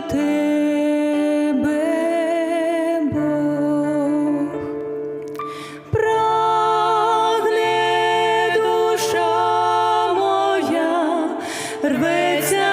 до тебе, Бог, прагне рветься.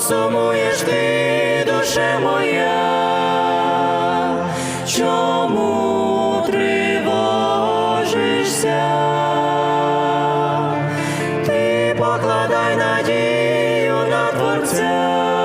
Сумуєш ти, душе моя? Чому тривожишся? Ти покладай надію на Творця,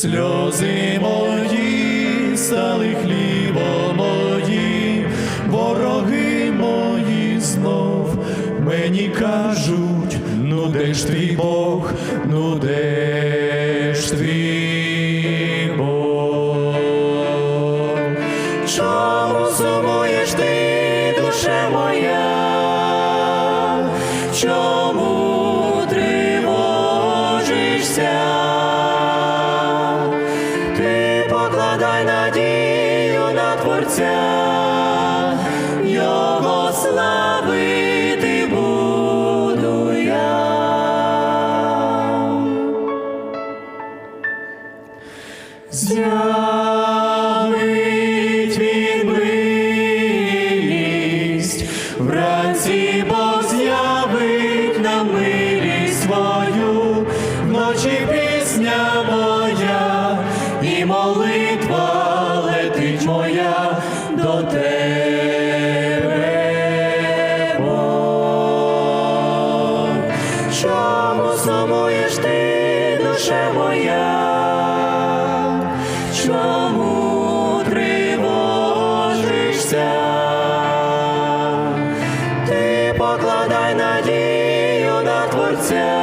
сльози мої стали хлібом моїм, вороги мої знов мені кажуть, ну де ж твій Бог, ну де З'явить він милість, вранці Бог з'явить нам милість свою, вночі пісня моя, і молитва летить моя до тебе. Чому сумуєш ти, душе моя? Чому тривожишся? Ти покладай надію на Творця,